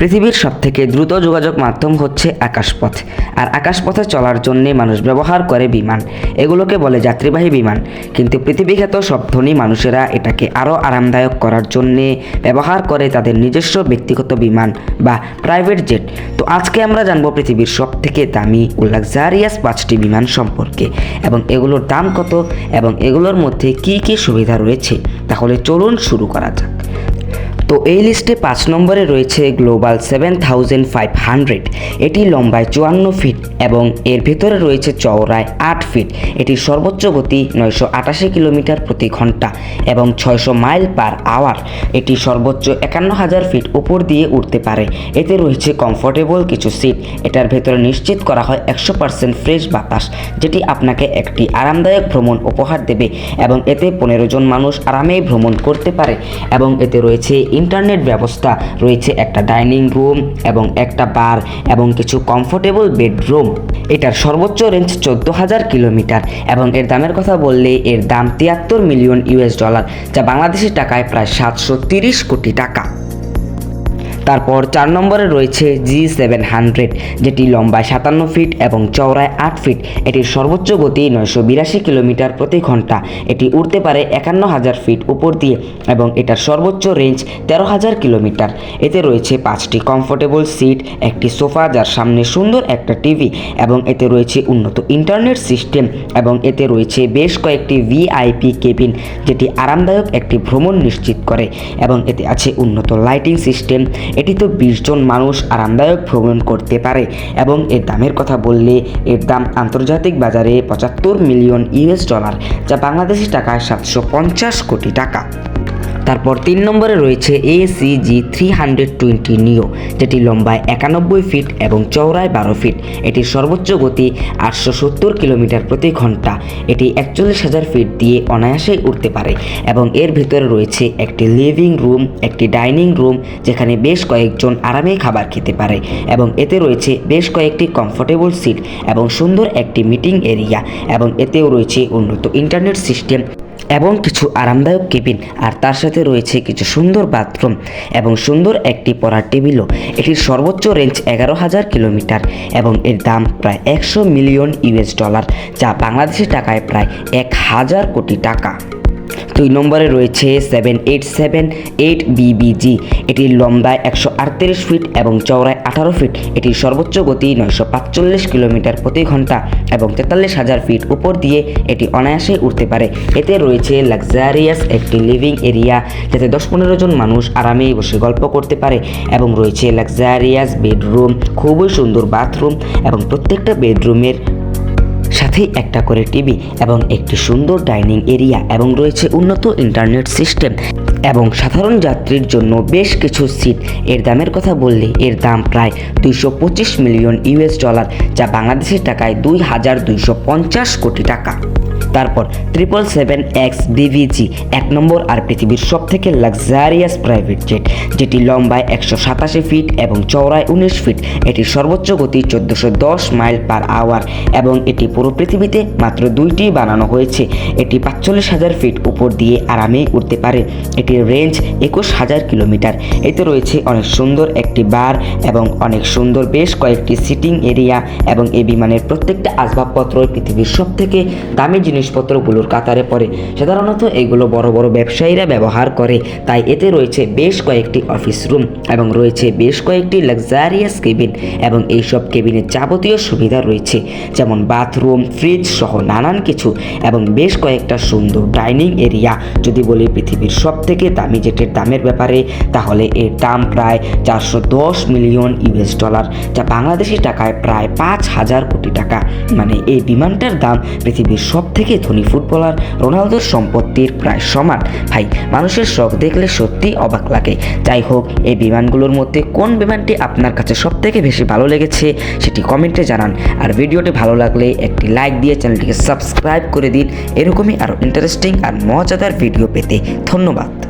পৃথিবীর সবথেকে দ্রুত যোগাযোগ মাধ্যম হচ্ছে আকাশপথ। আর আকাশপথে চলার জন্য মানুষ ব্যবহার করে বিমান। এগুলোকে বলে যাত্রীবাহী বিমান। কিন্তু পৃথিবীখ্যাত সব ধনী মানুষেরা এটাকে আরও আরামদায়ক করার জন্যে ব্যবহার করে তাদের নিজস্ব ব্যক্তিগত বিমান বা প্রাইভেট জেট। তো আজকে আমরা জানব পৃথিবীর সব থেকে দামি ও লাক্সারিয়াস পাঁচটি বিমান সম্পর্কে। এবং এগুলোর দাম কত? এবং এগুলোর মধ্যে কি কি সুবিধা রয়েছে? তাহলে চলুন শুরু করা যাক। তো এই লিস্টে পাঁচ নম্বরে রয়েছে global seven thousand five hundred. এটি লম্বায় চুয়ান্ন ফিট এবং এর ভেতরে রয়েছে চওড়ায় আট ফিট। এটির সর্বোচ্চ গতি নয়শো আটাশি কিলোমিটার প্রতি ঘণ্টা এবং ছয়শো মাইল পার আওয়ার। এটি সর্বোচ্চ একান্ন হাজার ফিট উপর দিয়ে উঠতে পারে। এতে রয়েছে কমফোর্টেবল কিছু সিট। এটার ভেতরে নিশ্চিত করা হয় একশো পার্সেন্ট ফ্রেশ বাতাস, যেটি আপনাকে একটি আরামদায়ক ভ্রমণ উপহার দেবে এবং এতে পনেরো জন মানুষ আরামেই ভ্রমণ করতে পারে এবং এতে রয়েছে ইন্টারনেট ব্যবস্থা, রয়েছে একটা ডাইনিং রুম এবং একটা বার এবং কিছু কমফোর্টেবল বেডরুম। এটার সর্বোচ্চ রেঞ্জ চোদ্দ হাজার কিলোমিটার এবং এর দামের কথা বললে এর দাম তিয়াত্তর মিলিয়ন ইউএস ডলার, যা বাংলাদেশের টাকায় প্রায় সাতশো তিরিশ কোটি টাকা। তারপর চার নম্বরে রয়েছে জি সেভেন হান্ড্রেড যেটি লম্বায় সাতান্ন ফিট এবং চওড়ায় আট ফিট এটির সর্বোচ্চ গতি নয়শো বিরাশি কিলোমিটার প্রতি ঘণ্টা। এটি উড়তে পারে একান্ন হাজার ফিট উপর দিয়ে এবং এটার সর্বোচ্চ রেঞ্জ তেরো হাজার কিলোমিটার। এতে রয়েছে পাঁচটি কমফোর্টেবল সিট একটি সোফা যার সামনে সুন্দর একটা টিভি এবং এতে রয়েছে উন্নত ইন্টারনেট সিস্টেম এবং এতে রয়েছে বেশ কয়েকটি ভিআইপি কেবিন যেটি আরামদায়ক একটি ভ্রমণ নিশ্চিত করে এবং এতে আছে উন্নত লাইটিং সিস্টেম এটি তো বিশ জন মানুষ আরামদায়ক ভ্রমণ করতে পারে এবং এর দামের কথা বললে এর দাম আন্তর্জাতিক বাজারে পঁচাত্তর মিলিয়ন ইউএস ডলার, যা বাংলাদেশি টাকায় সাতশো পঞ্চাশ কোটি টাকা। তারপর তিন নম্বরে রয়েছে এসিজি থ্রি হান্ড্রেড টোয়েন্টি নিও যেটি লম্বায় একানব্বই ফিট এবং চওড়ায় বারো ফিট এটির সর্বোচ্চ গতি আটশো সত্তর কিলোমিটার প্রতি ঘণ্টা। এটি একচল্লিশ হাজার ফিট দিয়ে অনায়াসেই উঠতে পারে এবং এর ভিতরে রয়েছে একটি লিভিং রুম একটি ডাইনিং রুম যেখানে বেশ কয়েকজন আরামে খাবার খেতে পারে এবং এতে রয়েছে বেশ কয়েকটি কমফোর্টেবল সিট এবং সুন্দর একটি মিটিং এরিয়া এবং এতেও রয়েছে উন্নত ইন্টারনেট সিস্টেম এবং কিছু আরামদায়ক কেবিন, আর তার সাথে রয়েছে কিছু সুন্দর বাথরুম এবং সুন্দর একটি পড়ার টেবিলও। এটির সর্বোচ্চ রেঞ্জ এগারো হাজার কিলোমিটার এবং এর দাম প্রায় একশো মিলিয়ন ইউএস ডলার, যা বাংলাদেশি টাকায় প্রায় এক হাজার কোটি টাকা। দুই নম্বরে রয়েছে seven eight seven eight BBG এটির লম্বায় একশো আটত্রিশ ফিট এবং চওড়ায় আঠারো ফিট এটির সর্বোচ্চ গতি নয়শো পাঁচচল্লিশ কিলোমিটার প্রতি ঘণ্টা এবং তেতাল্লিশ হাজার ফিট উপর দিয়ে এটি অনায়াসে উঠতে পারে। এতে রয়েছে লাক্সারিয়াস একটি লিভিং এরিয়া যাতে দশ পনেরো জন মানুষ আরামে বসে গল্প করতে পারে এবং রয়েছে লাক্সারিয়াস বেডরুম খুবই সুন্দর বাথরুম এবং প্রত্যেকটা বেডরুমের সাথেই একটা করে টিভি এবং একটি সুন্দর ডাইনিং এরিয়া এবং রয়েছে উন্নত ইন্টারনেট সিস্টেম এবং সাধারণ যাত্রীর জন্য বেশ কিছু সিট। এর দামের কথা বললে এর দাম প্রায় দুইশো পঁচিশ মিলিয়ন ইউএস ডলার, যা বাংলাদেশের টাকায় দুই হাজার দুইশো পঞ্চাশ কোটি টাকা। তারপর ট্রিপল সেভেন এক্স ডিভিজি এক নম্বর আর পৃথিবীর সব থেকে লাক্সারিয়াস প্রাইভেট জেট যেটি লম্বায় একশো সাতাশি ফিট এবং চওড়ায় উনিশ ফিট এটির সর্বোচ্চ গতি চোদ্দোশো দশ মাইল পার আওয়ার এবং এটি পুরো পৃথিবীতে মাত্র দুইটি বানানো হয়েছে। এটি পাঁচচল্লিশ হাজার ফিট উপর দিয়ে আরামে উঠতে পারে। এটির রেঞ্জ একুশ হাজার কিলোমিটার। এতে রয়েছে অনেক সুন্দর একটি বার এবং অনেক সুন্দর বেশ কয়েকটি সিটিং এরিয়া এবং এই বিমানের প্রত্যেকটা আসবাবপত্র পৃথিবীর সবথেকে দামি দামি জিনিসপত্রগুলোর কাতারে পড়ে। সাধারণত এগুলো বড় বড় ব্যবসায়ীরা ব্যবহার করে। তাই এতে রয়েছে বেশ কয়েকটি অফিস রুম এবং রয়েছে বেশ কয়েকটি লাক্সারিয়াস কেবিন এবং এইসব কেবিনের যাবতীয় সুবিধা রয়েছে। যেমন বাথরুম ফ্রিজ সহ নানান কিছু এবং বেশ কয়েকটা সুন্দর ডাইনিং এরিয়া যদি বলি পৃথিবীর সব থেকে দামি জেটের দামের ব্যাপারে, তাহলে এর দাম প্রায় চারশো দশ মিলিয়ন ইউএস ডলার, যা বাংলাদেশি টাকায় প্রায় পাঁচ হাজার কোটি টাকা। মানে এই বিমানটার দাম পৃথিবীর সব থেকে ধনী ফুটবলার রোনালদোর সম্পত্তির প্রায় সমান। ভাই, মানুষের শখ দেখলে সত্যি অবাক লাগে। যাই হোক, এই বিমানগুলোর মধ্যে কোন বিমানটি আপনার কাছে সব থেকে বেশি ভালো লেগেছে সেটি কমেন্টে জানান। আর ভিডিওটি ভালো লাগলে একটি লাইক দিয়ে চ্যানেলটিকে সাবস্ক্রাইব করে দিন। এরকমই আরও ইন্টারেস্টিং আর মজাদার ভিডিও পেতে ধন্যবাদ।